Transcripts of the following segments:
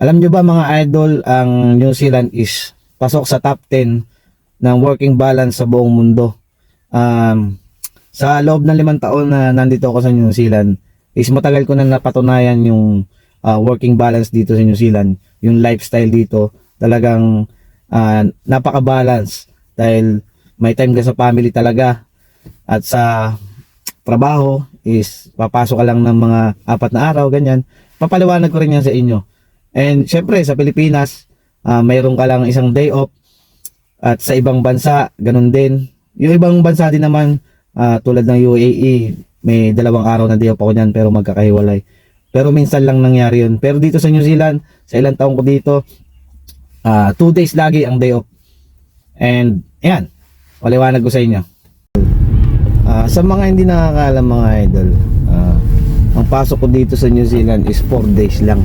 Alam nyo ba mga idol, ang New Zealand is pasok sa top 10 ng working balance sa buong mundo. Um, sa loob ng limang taon na nandito ako sa New Zealand, is matagal ko na napatunayan yung uh, working balance dito sa New Zealand. Yung lifestyle dito, talagang uh, napaka-balance dahil may time ka sa family talaga at sa trabaho is papasok ka lang ng mga apat na araw, ganyan. Papaliwanag ko rin yan sa inyo. And syempre sa Pilipinas, ah, mayroon ka lang isang day off at sa ibang bansa, ganun din. Yung ibang bansa din naman, ah, tulad ng UAE, may dalawang araw na day off ako niyan pero magkakahiwalay. Pero minsan lang nangyari yun. Pero dito sa New Zealand, sa ilang taong ko dito, ah, two days lagi ang day off. And, ayan, paliwanag ko sa inyo. Ah, sa mga hindi nakakaalam mga idol, ah, ang pasok ko dito sa New Zealand is 4 days lang.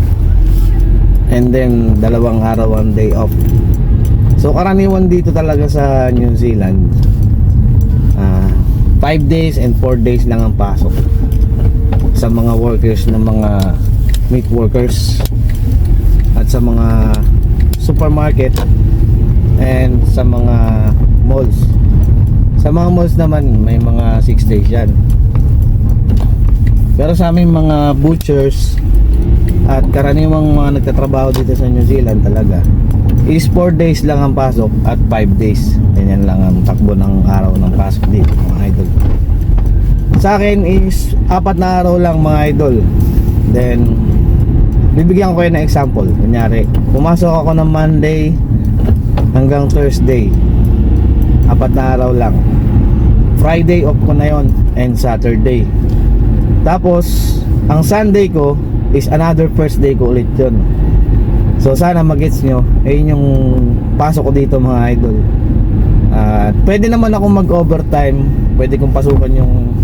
And then, dalawang araw ang day off. So, karaniwan dito talaga sa New Zealand, 5 days and 4 days lang ang pasok sa mga workers ng mga meat workers at sa mga supermarket and sa mga malls. Sa mga malls naman, may mga 6 days yan. Pero sa aming mga butchers at karaniwang mga nagtatrabaho dito sa New Zealand talaga is 4 days lang ang pasok at 5 days. Ganyan lang ang takbo ng araw ng pasok dito mga idol. Sa akin is apat na araw lang mga idol. Then bibigyan ko kayo ng example. Kunyari, pumasok ako ng Monday hanggang Thursday. Apat na araw lang. Friday off ko na yon and Saturday. Tapos, ang Sunday ko is another first day ko ulit yun. So, sana magets nyo. Ayun yung pasok ko dito mga idol. At pwede naman ako mag-overtime. Pwede kong pasukan yung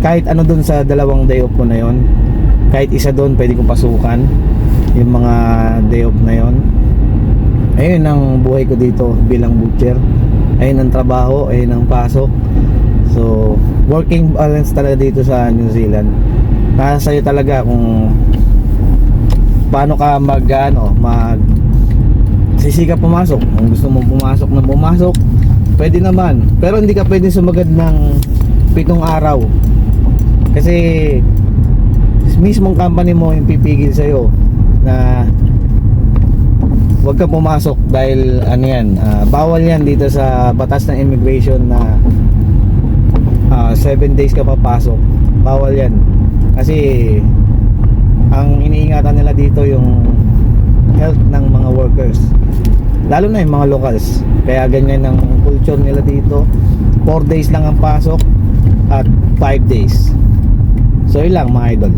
kahit ano dun sa dalawang day off ko na yon. Kahit isa doon pwede kong pasukan yung mga day off na yon. Ayun ang buhay ko dito bilang butcher. Ayun ang trabaho, ayun ang pasok. So, working balance talaga dito sa New Zealand. Nasa sa'yo talaga kung paano ka mag ano, mag sisikap pumasok. Kung gusto mong pumasok na pumasok, pwede naman. Pero hindi ka pwede sumagad ng pitong araw. Kasi mismong company mo yung pipigil sa'yo na huwag kang pumasok dahil ano yan, ah, bawal yan dito sa batas ng immigration na 7 days ka papasok bawal yan kasi ang iniingatan nila dito yung health ng mga workers. Lalo na yung mga locals. Kaya ganyan ang culture nila dito. 4 days lang ang pasok at 5 days. So yun lang mga idol